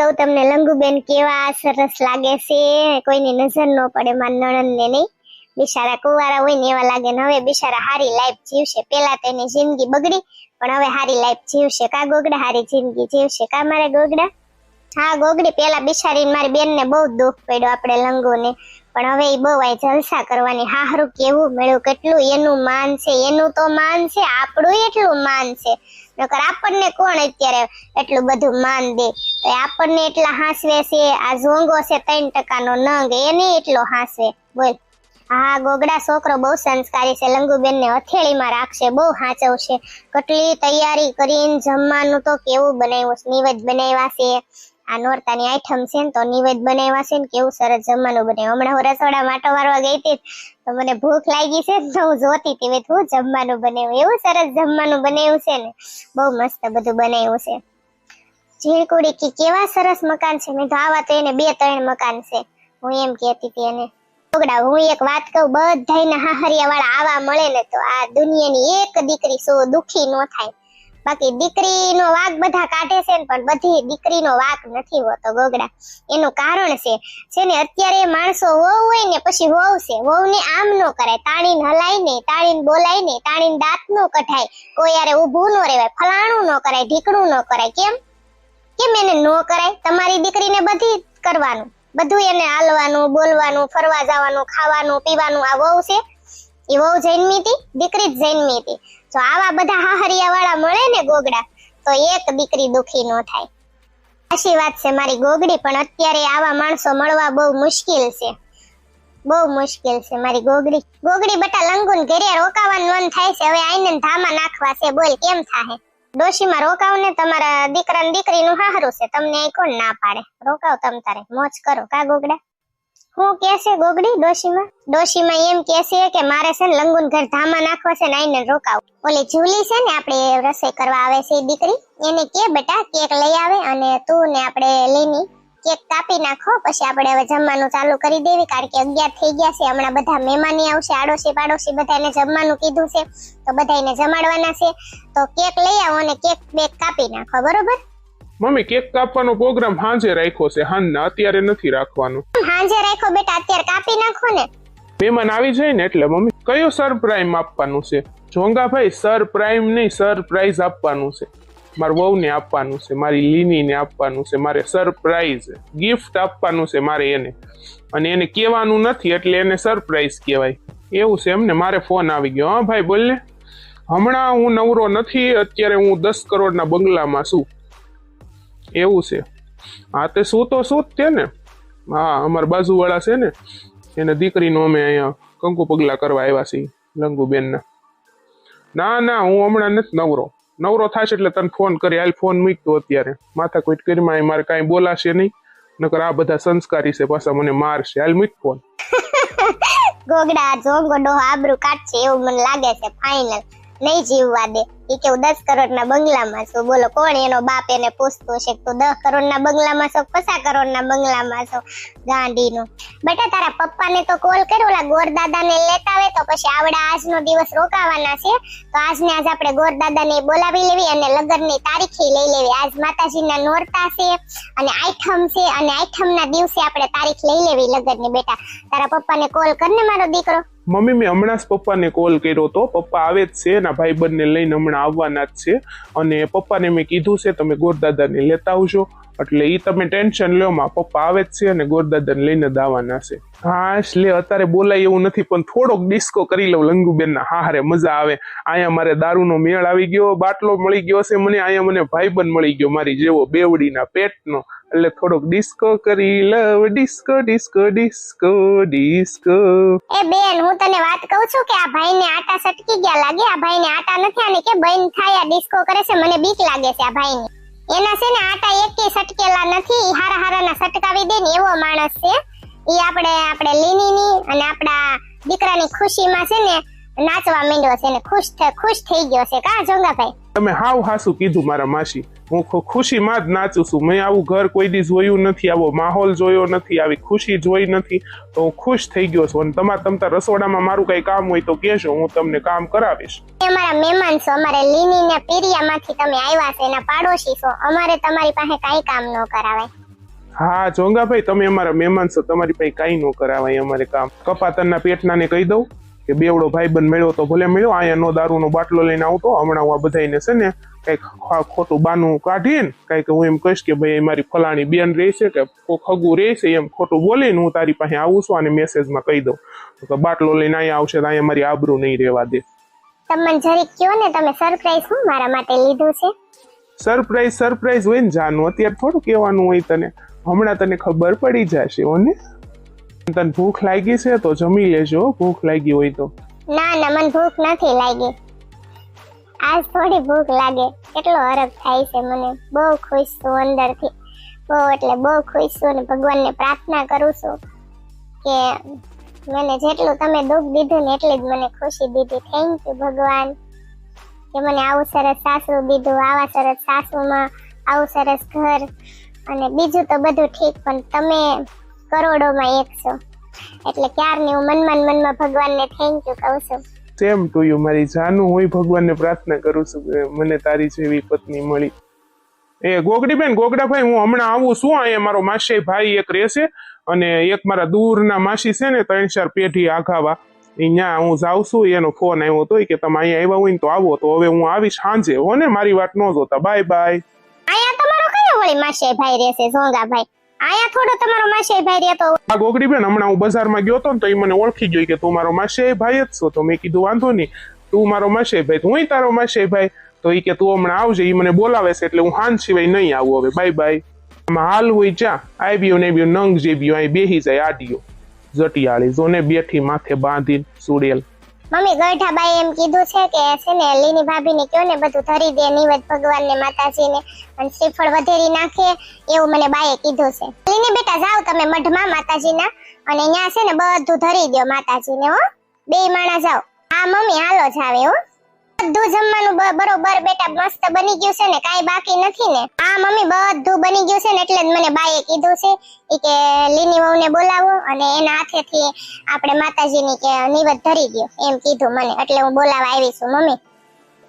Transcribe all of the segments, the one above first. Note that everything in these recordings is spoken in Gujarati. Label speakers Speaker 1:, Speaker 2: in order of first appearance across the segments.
Speaker 1: કહું, તમને લંગુબેન કેવા સરસ લાગે છે? કોઈની નજર ન પડે, મારા નણંદને નહીં. બિચારા કુવારા હોય ને એવા લાગે ને હવે બિચારા હારી લાઈફ જીવશે. પેલા તો એની જિંદગી બગડી, પણ હવે હારી લાઈફ જીવશે. કા ગોગડા હારી જિંદગી જીવશે? કા મારે ગોગડા? હા, ગોગડી પેલા બિચારીને મારી બેન ને બહુ દુઃખ પડ્યો, આપણે લંગોને. પણ હવે એ બહુ આ જલસા કરવાની હાહરું કેવું મળ્યું, કેટલું એનું માન છે, એનું તો માન છે, આપણું એટલું માન છે. નકર આપણને કોણ અત્યારે એટલું બધું માન દે? તો આપણને એટલા હાંસવે છે, આ ઝોંગો છે ત્રણ ટકાનો નંગ, એને એટલો હાંસવે. બોલ. હા ગોગડા છોકરો બહુ સંસ્કારી છે, લંગુબેનને હથેળીમાં રાખશે, બહુ હાચવશે. કેટલી તૈયારી કરીને જમવાનું તો કેવું બનાવ્યું છે? નિવેદ બનાવ્યા છે. નોરતાની આઈટમ છે ને તો નિવેદ બનાવ્યા છે ને કેવું સરસ જમવાનું બનાવ્યું હમણાં હું રસોડા માટો મારવા ગઈ હતી તો મને ભૂખ લાગી છે તો હું જોતી હતી, મેં હું જમવાનું બનાવ્યું? એવું સરસ જમવાનું બનાવ્યું છે ને. બહુ મસ્ત બધું બનાવ્યું છે. ઝીણકુડી કે કેવા સરસ મકાન છે? મેં તો આવા તો એને બે ત્રણ મકાન છે. હું એમ કહેતી હતી એને. છોકરા હું એક વાત કહું બધાને હાહરિયા વાળા આવા મળે ને તો આ દુનિયાની એક દીકરી સો દુખી ન થાય. બાકી દીકરીનો વાક બધા કાઢે છે ને, પણ બધી દીકરીનો વાક નથી હોતો ગોગડા. એનું કારણ છે છે ને અત્યારે માણસો વહુ હોય ને, પછી વહુ છે. વહુને આમ ન કરાય. તાણીને હલાય નહીં, તાણીને બોલાય નહીં, તાણીને દાંત ન કઢાય. કોઈ યારે ઊભું ન રહેવાય, ફલાણું ન કરાય, ઢીકણું ન કરાય. કેમ? કેમ એને નો કરાય? તમારી દીકરીને બધી કરવાનું. બધું એને હાલવાનું, બોલવાનું, ફરવા જવાનું, ખાવાનું, પીવાનું, આ વહુ છે. એ જન્મી હતી, દીકરી જન્મી હતી. જો આવા બધા હાહરિયા વાળા મળે ને ગોગડા, તો એક દીકરી દુખી ન થાય. સાચી વાત છે મારી ગોગડી, પણ અત્યારે આવા માણસો મળવા બહુ મુશ્કેલ છે. બહુ મુશ્કેલ છે મારી ગોગડી. ગોગડી બટા લંગુન ઘરે રોકાવાનું મન થાય છે, હવે આઈને ધામા નાખવા છે, બોલ કેમ થાહે? ડોશીમાં રોકાવ ને તમારા દીકરા ને દીકરીનું હાહરું છે, તમને એ કોણ ના પાડે? રોકાવ તમ તારે, મોજ કરો, કા ગોગડા? હું કે છે ગોગડી ડોશીમાં? ડોશીમાં એમ કે છે કે મારે છે ને લંગુન ઘર ધામા નાખવા છે નાઈને રોકાવ. ઓલી જુલી છે ને આપણે રસોઈ કરવા આવે છે દીકરી, એને કે બેટા કેક લઈ આવે અને તું ને આપણે લેની, કેક કાપી નાખો, પછી આપણે હવે જમવાનું ચાલુ કરી દેવી, કારણ કે અગિયાર થઈ ગયા છે, હમણાં બધા મહેમાની આવશે, આડોશી પાડોશી બધાને જમવાનું કીધું છે, તો બધાને જમાડવાના છે, તો કેક લઈ આવો અને કેક બેક કાપી નાખો, બરોબર?
Speaker 2: મમ્મી કેક કાપવાનો પ્રોગ્રામ હાંજે રાખ્યો છે. હાંજના અત્યારે નથી રાખવાનો.
Speaker 1: હાંજે રાખો બેટા અત્યારે કાપી નાખો ને.
Speaker 2: મહેમાન આવી જાય ને એટલે મમ્મી કયો સરપ્રાઈઝ આપવાનું છે? જોંગાભાઈ સરપ્રાઈમ નહીં સરપ્રાઈઝ આપવાનું છે. મારા વહુને આપવાનું છે મારી લીનીને આપવાનું છે મારે સરપ્રાઈઝ ગિફ્ટ આપવાનું છે મારે એને. અને એને કહેવાનું નથી એટલે એને સરપ્રાઈઝ કહેવાય. એવું છે એમને મારે ફોન આવી ગયો. હા ભાઈ બોલ ને. હમણાં હું નવરો નથી અત્યારે હું દસ કરોડના બંગલામાં છું. એવું છે. હા તે શું તો શું જ છે ને હા અમારા બાજુવાળા છે ને, એને દીકરીનો અમે અહીંયા કંકુ પગલા કરવા આવ્યા છીએ, લંગુબેનના. ના ના, હું હમણાં નથી નવરો. નવરો થશે એટલે તને ફોન કરી, હાલ ફોન મૂકતો અત્યારે. માથા કોઈ કરીમાં મારે કાંઈ બોલાશે નહીં, નકર આ બધા સંસ્કારી છે, પાછા મને મારશે. હાલ મૂક ફોન.
Speaker 1: ગોગડા જોંગો ડોહો આબરૂ કાઢશે એવું મને લાગે છે ફાઇનલ નહીં જીવવા દે. ઈ કે હું દસ કરોડના બંગલામાં છું. બોલો, કોણ એનો બાપ એને પૂછતો છે તું દસ કરોડના બંગલામાં છો પચાસ કરોડના બંગલામાં છો? ગાંડીનો. બેટા, તારા પપ્પાને તો કોલ કર્યો, ઓલા ગોરદાદાને લેતા આવે તો પછી આવડા આજનો દિવસ રોકાવાના છે. તો આજને આજ આપણે ગોરદાદાને બોલાવી લેવી અને લગ્નની તારીખે લઈ લેવી. આજ માતાજીના નોરતા છે અને આઠમ છે અને આઈટમના દિવસે આપણે તારીખ લઈ લેવી લગ્નની, બેટા. તારા પપ્પાને કોલ કરને મારો દીકરો.
Speaker 2: મમ્મી, મેં હમણાં જ પપ્પાને કોલ કર્યો તો. પપ્પા આવે જ છે એના ભાઈબંધને લઈને હમણાં આવવાના જ છે. અને પપ્પાને મેં કીધું છે તમે ગોરદાદાને લેતા આવજો. એટલે ઈ તમે ટેન્શન લ્યો માં પપ્પા આવે જ છે અને ગોરદાદાને લઈને દાવાના છે. હા, એટલે અત્યારે બોલાય એવું નથી, પણ થોડોક ડિસ્કો કરી લઉં લંગુબેનના. હા, હારે મજા આવે. અહીંયા મારે દારૂનો મેળ આવી ગયો, બાટલો મળી ગયો છે મને, અહીંયા મને ભાઈબંધ મળી ગયો, મારી જેવો બેવડીના પેટનો. એટલે થોડોક ડિસ્કો કરી love disco disco disco disco
Speaker 1: એ બેન, હું તને વાત કહું છું કે આ ભાઈને આટા સટકી ગયા લાગે? આ ભાઈને આટા નથી અને કે બંધ થાય, આ ડિસ્કો કરે છે, મને બીક લાગે છે આ ભાઈને. એના છે ને આટા એકે સટકેલા નથી. ઈ હારા હારાના સટકાવી દે ને એવો માણસ છે. ઈ આપણે આપણે લીનીની અને આપણા દીકરાની ખુશીમાં છે ને, નાચવા માંડ્યો છે ને, ખુશ ખુશ થઈ ગયો છે. કા, જોંગાભાઈ?
Speaker 2: તમે હાવ હાસુ કીધું મારા માસી. હું ખુશીમાં જ નાચું છું. મેં આવું ઘર કોઈ દી જોયું નથી આવો માહોલ જોયો નથી આવી ખુશી જોઈ નથી તો હું ખુશ થઈ ગયો છું. અને તમારે તમતા રસોડામાં મારું કઈ કામ હોય તો કહેજો હું તમને કામ કરાવીશ.
Speaker 1: અમારા મહેમાન છો અમારે લીની ના પીરિયામાંથી તમે આવ્યા છો એના પાડોશી છો. અમારે તમારી પાસે કાંઈ કામ ન કરાવાય.
Speaker 2: હા જોંગાભાઈ તમે અમારા મહેમાન છો તમારી પાસે કાંઈ ન કરાવાય અમારે કામ. કપાતરના પેટનાને કહી દઉં કે બેવડો ભાઈ બંધ મળ્યો તો ભલે મળ્યો અહીંયા નો દારૂનો બાટલો લઈને આવતો હમણાં હું આ બધાને છે ને કંઈક ખોટું બાનું કાઢીને કંઈક હું એમ કહીશ કે ભાઈ મારી ફલાણી બેન રહેશે કે ખગું રહેશે એમ ખોટું બોલીને હું તારી પાસે આવું છું અને મેસેજમાં કહી દઉં. તો બાટલો લઈને અહીંયા આવશે તો અહીંયા મારી આબરૂ નહીં રહેવા દે.
Speaker 1: તમને મને જરીક કયો ને તમે સરપ્રાઈઝ હું મારા માટે લીધું છે?
Speaker 2: સરપ્રાઈઝ સરપ્રાઈઝ હોય ને જાનું અત્યારે થોડું કહેવાનું હોય તને. હમણાં તને ખબર પડી જશે ઓને તને ભૂખ લાગી છે તો જમી લેજો ભૂખ લાગી હોય તો.
Speaker 1: ના ના મને ભૂખ નથી લાગી. આજ થોડી ભૂખ લાગે. કેટલો હરખ થાય છે મને. બહુ ખુશ છું અંદરથી. બહુ એટલે બહુ ખુશ છું અને ભગવાનને પ્રાર્થના કરું છું કે મને જેટલું તમે દુઃખ દીધું ને એટલી જ મને ખુશી દીધી. થેન્ક યુ ભગવાન. કે મને આવું સરસ સાસુ દીધું, આવા સરસ સાસુમાં, આવું સરસ ઘર. અને બીજું તો બધું ઠીક, પણ તમે કરોડોમાં એક છો. એટલે ક્યારની હું મનમાં મનમાં ભગવાનને થેન્ક યુ કહું છું?
Speaker 2: સેમ ટુ યુ મારી જાનું હોય ભગવાનને પ્રાર્થના કરું છું મને તારી જેવી પત્ની મળી. એ ગોગડીબેન, ગોગડાભાઈ, હું હમણાં આવું છું. અહીંયા મારો માસી ભાઈ એક રહેશે અને એક મારા દૂરના માસી છે ને ત્રણ ચાર પેઢી આઘાવા. અહીંયા હું જાઉં છું, એનો ફોન આવ્યો હતો કે તમે અહીંયા આવ્યા હોય ને તો આવો. તો હવે હું આવીશ સાંજે. હો ને મારી વાત ન જોતા. બાય બાય
Speaker 1: અહીંયા તમારો કયો વળી માસી ભાઈ રહેશે ઝોંગા ભાઈ અહીંયા થોડો તમારો માસી ભાઈ રહેતો
Speaker 2: આ ગોગડી બેન હમણાં હું બજારમાં ગયો તો ને તો એ મને ઓળખી ગઈ કે તું મારો માસી ભાઈ જ છો. તો મેં કીધું, વાંધો નહીં. તું મારો માસી ભાઈ, તું તારો માસી ભાઈ. તો એ કે, તું હમણાં આવજે. એ મને બોલાવે છે એટલે હું હાન સિવાય નહીં આવું હવે. Bye bye. આમાં હાલ હોય ચા આવ્યો ને આવ્યો નંગ જેબ્યો, અહીં બેહી જાય આડિયો જટિયાળી, જોને બેઠી માથે બાંધી સુડેલ.
Speaker 1: મમ્મી ગઢાબાઈ એમ કીધું છે કે છે ને લીની ભાભીને કયો ને, બધું ધરી દે નિવેદ ભગવાનને, માતાજીને, અને શ્રીફળ વધેરી નાખે, એવું મને બાએ કીધું છે. લીની બેટા, જાઓ તમે મઢમાં માતાજીના, અને અહીંયા છે ને બધું ધરી દો માતાજીને, હો. બે માણા જાઓ. હા, મમ્મી, હાલો જ આવે, હો. બધું જમવાનું બરોબર બેટા મસ્ત બની ગયું છે ને, કાઈ બાકી નથી ને. હા, મમ્મી, બધું બની ગયું છે ને, એટલે જ મને બાઈએ કીધું છે કે, લીની વહુને બોલાવો. અને એના હાથેથી આપણે માતાજીની કે નિવેદ ધરી દો એમ કીધું મને. એટલે હું બોલાવા આવી છું, મમ્મી.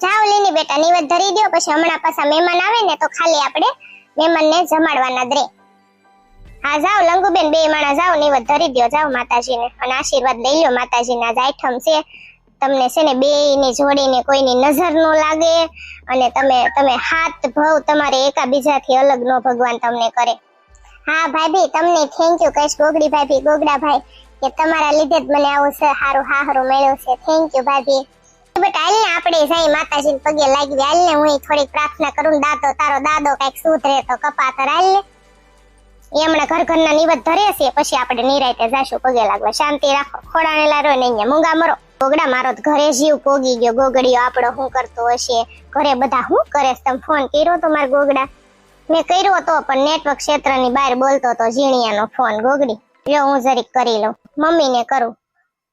Speaker 1: જાઓ લીની બેટા નિવેદ ધરી દો પછી હમણાં પાછા મહેમાન આવે ને, તો ખાલી આપણે મહેમાનને જમાડવાના જ હા, જાઓ, લંગુબેન, બે માણા જાઓ નિવેદ ધરી દો જાઓ માતાજીને. અને આશીર્વાદ લઈ લો માતાજીના જ છે. તમને છે ને બેયની જોડીને કોઈની નજર ન લાગે અને તમે તમે હાથ ભાવ તમારે એકાબીજાથી અલગ નો ભગવાન તમને કરે. હા ભાભી, તમને થેન્ક યુ કહીશ ગોગડી ભાભી, ગોગડા ભાઈ, કે તમારા લીધે જ મને આવું સ- હારું મળ્યું છે. થેન્ક યુ ભાભી. બટ હાલને આપણે જઈ માતાજીને પગે લાગી હાલ ને હું થોડીક પ્રાર્થના કરું દાદો તારો દાદો કંઈક સુધરે તો કપાતર હાલ ને એ હમણાં ઘર ઘરના નિવત ધરે છે, પછી આપણે નિરાયતે જાશું પગે લાગવા. શાંતિ રાખો ખોડાણેલા રહો ને અહીંયા, મૂંગા મરો. ગોગડા મારો ઘરે જીવ પોગી ગયો. ગોગડીયો આપણો શું કરતો હશે? ઘરે બધા શું કરે તમે ફોન કર્યો તો મારા ગોગડા? મેં કર્યો તો, પણ નેટવર્ક ક્ષેત્રની બહાર બોલતો તો ઝીણિયાનો ફોન ગોગડી લ્યો હું જરીક કરી લઉં. મમ્મીને કરું.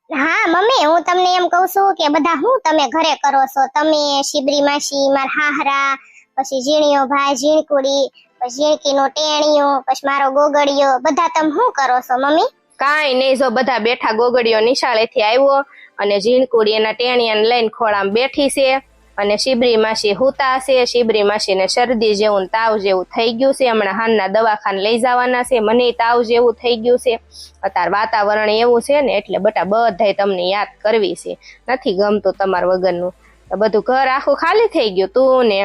Speaker 1: હા, મમ્મી, હું તમને એમ કહું છું કે બધા હું તમે ઘરે કરો છો? તમે, શિબરી માસી, માર હાહરા, પછી ઝીણીયો ભાઈ, ઝીણકુડી, પછી ઝીણકીનો ટેણીયો પછી મારો ગોગડીયો બધા તમે શું કરો છો, મમ્મી?
Speaker 3: કાંઈ નહીં. જો બધા બેઠા ગોગડીઓ નિશાળેથી આવ્યો અને ઝીણકુડી એના ટેણિયાને લઈને ખોળામાં બેઠી છે અને શિબરી માસી હુતા છે. શિબરી માસીને શરદી જેવું તાવ જેવું થઈ ગયું છે. હમણાં હાનના દવાખાને લઈ જવાના છે. મને તાવ જેવું થઈ ગયું છે. અત્યારે વાતાવરણ એવું છે ને એટલે બટા બધાય તમને યાદ કરવી છે. નથી ગમતું તમારા વગરનું. તો બધું ઘર આખું ખાલી થઈ ગયું. તું ને,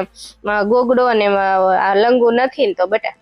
Speaker 3: ગોગડો ને લંગુ નથી ને તો બટા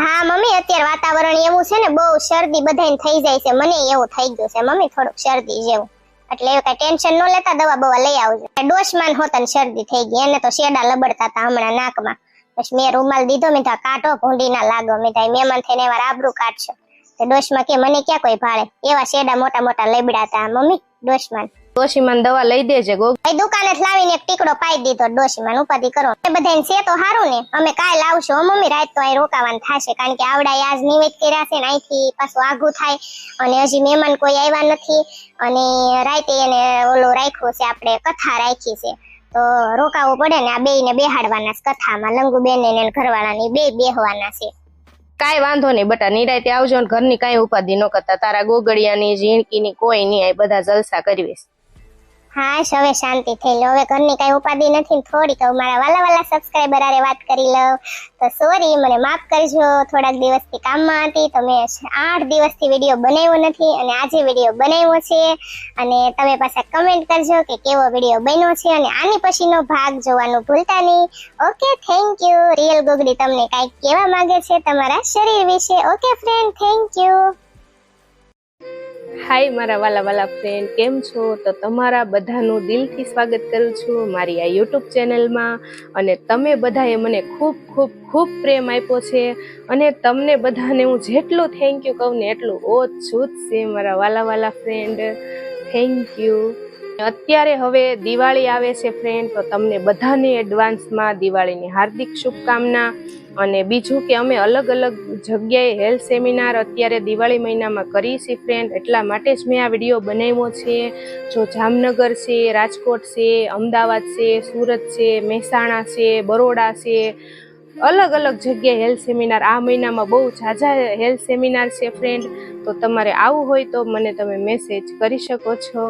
Speaker 1: હા, મમ્મી, અત્યારે વાતાવરણ એવું છે ને, બહુ શરદી બધાને થઈ જાય છે. મને એવું થઈ ગયું છે. મમ્મી, થોડુંક શરદી જેવું. એટલે એવું કઈ ટેન્શન ન લેતા, દવા બવા લઈ આવજો. ડોશમાન હોતા શરદી થઈ ગઈ. એને તો શેડા લબડતા હતા હમણાં નાકમાં. પછી મેં રૂમાલ દીધો, મેં તો કાઢો, ભૂંડી ના લાગો. મેં તો મહેમાન થઈને એવા આબરું કાઢશો. તો ડોશમાં કે, મને ક્યાં કોઈ ભાડે એવા શેડા મોટા મોટા લબડા હતા. મમ્મી, ડોશમાન.
Speaker 3: ડોશીમાને દવા લઈ દેજે ગોગ.
Speaker 1: એ દુકાને જ લાવીને એક ટીકડો પાઈ દીધો. ડોશીમાન ઉપાધી કરો. એ બધાને છે તો સારું ને. અમે કાલ આવશું મમ્મી રાત તો અહીં રોકાવાનું થશે. કારણ કે આવડા આજ નિવેદ કર્યા છે ને અહીંથી પાછું આઘું થાય. અને હજી મહેમાન કોઈ આવ્યા નથી. અને રાતે એને ઓલું રાખ્યું છે આપણે કથા રાખી છે. તો રોકાવું પડે ને આ બેયને બેહાડવાના છે કથામાં. લંગુબેન ને ઘરવાળાની બે બેહવાના છે.
Speaker 3: કાંઈ વાંધો નહીં બટા નિરાયતે આવજો ને ઘરની કાંઈ ઉપાધિ ન કરતા. તારા ગોગડિયાની ઝીણકીની કોઈ નહીં આ બધા જલસા કરવીશ
Speaker 1: હા હવે શાંતિ થઈ લો. હવે ઘરની કઈ ઉપાધિ નથી થોડી થોડીક મારા વાલા વાલા સબસ્ક્રાઈબર આરે વાત કરી લઉં. તો સોરી મને માફ કરજો. થોડાક દિવસથી કામમાં હતી તો મેં આઠ દિવસથી વીડિયો બનાવ્યો નથી અને આજે વીડિયો બનાવ્યો છે. અને તમે પાછા કમેન્ટ કરજો કે કેવો વીડિયો બન્યો છે અને આની પછીનો ભાગ જોવાનું ભૂલતા નહીં. ઓકે થેન્ક યુ રિયલ ગોગડી તમને કાંઈક કહેવા માંગે છે તમારા શરીર વિશે. Okay friend thank you
Speaker 3: hi, મારા વાલા વાલા ફ્રેન્ડ કેમ છો? તો તમારા બધાનું દિલથી સ્વાગત કરું છું મારી આ યુટ્યુબ ચેનલમાં અને તમે બધાએ મને ખૂબ ખૂબ ખૂબ પ્રેમ આપ્યો છે. અને તમને બધાને હું જેટલું થેન્ક યુ કહું ને એટલું ઓછું જ છે, મારા વાલા વાલા ફ્રેન્ડ થેન્ક યુ અત્યારે હવે દિવાળી આવે છે ફ્રેન્ડ તો તમને બધાને એડવાન્સમાં દિવાળીની હાર્દિક શુભકામના. અને બીજું કે અમે અલગ અલગ જગ્યાએ હેલ્થ સેમિનાર અત્યારે દિવાળી મહિનામાં કરી છે ફ્રેન્ડ એટલા માટે જ મેં આ વીડિયો બનાવ્યો છે. જો જામનગર છે, રાજકોટ છે, અમદાવાદ છે, સુરત છે, મહેસાણા છે, બરોડા છે અલગ અલગ જગ્યાએ હેલ્થ સેમિનાર આ મહિનામાં બહુ ઝાઝા હેલ્થ સેમિનાર છે ફ્રેન્ડ તો તમારે આવવું હોય તો મને તમે મેસેજ કરી શકો છો.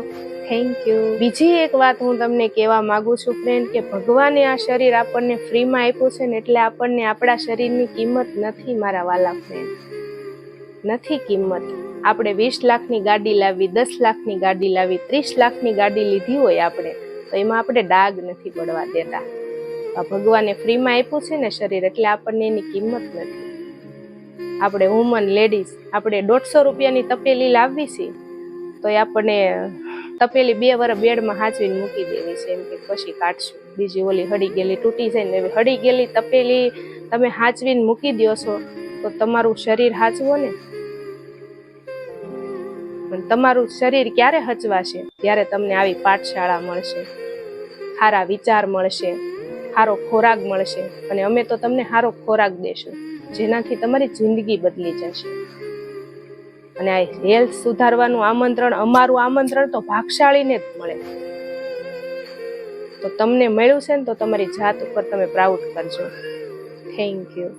Speaker 3: થેન્ક યુ બીજી એક વાત હું તમને કહેવા માગું છું ફ્રેન્ડ કે ભગવાને આ શરીર આપણને ફ્રીમાં આપ્યું છે ને એટલે આપણને આપણા શરીરની કિંમત નથી મારા વાલા ફ્રેન્ડ નથી કિંમત. આપણે વીસ લાખની ગાડી લાવી, દસ લાખની ગાડી લાવી, ત્રીસ લાખની ગાડી લીધી હોય આપણે, તો એમાં આપણે ડાગ નથી પડવા દેતા. ભગવાને ફ્રીમાં આપ્યું છે ને શરીર એટલે આપણને એની કિંમત નથી. આપણે વુમન લેડીઝ આપણે દોઢસો રૂપિયાની તપેલી લાવવી છે તો એ આપણને તપેલી બે વાર બેડમાં હાચવીને મૂકી દેવી છે, એમ કે પછી કાઢશું. બીજી ઓલી હળી ગયેલી તૂટી જાય ને હળી ગયેલી તપેલી તમે હાચવીને મૂકી દો છો, તો તમારું શરીર હાચવો ને? પણ તમારું શરીર ક્યારે હચવાશે? ત્યારે તમને આવી પાઠશાળા મળશે, સારા વિચાર મળશે. સારો ખોરાક મળશે અને અમે તો તમને સારો ખોરાક દેશું, જેનાથી તમારી જિંદગી બદલી જશે. અને આ હેલ્થ સુધારવાનું આમંત્રણ, અમારું આમંત્રણ તો ભાગશાળીને જ મળે. તો તમને મળ્યું છે ને તો તમારી જાત ઉપર તમે પ્રાઉડ કરજો. Thank you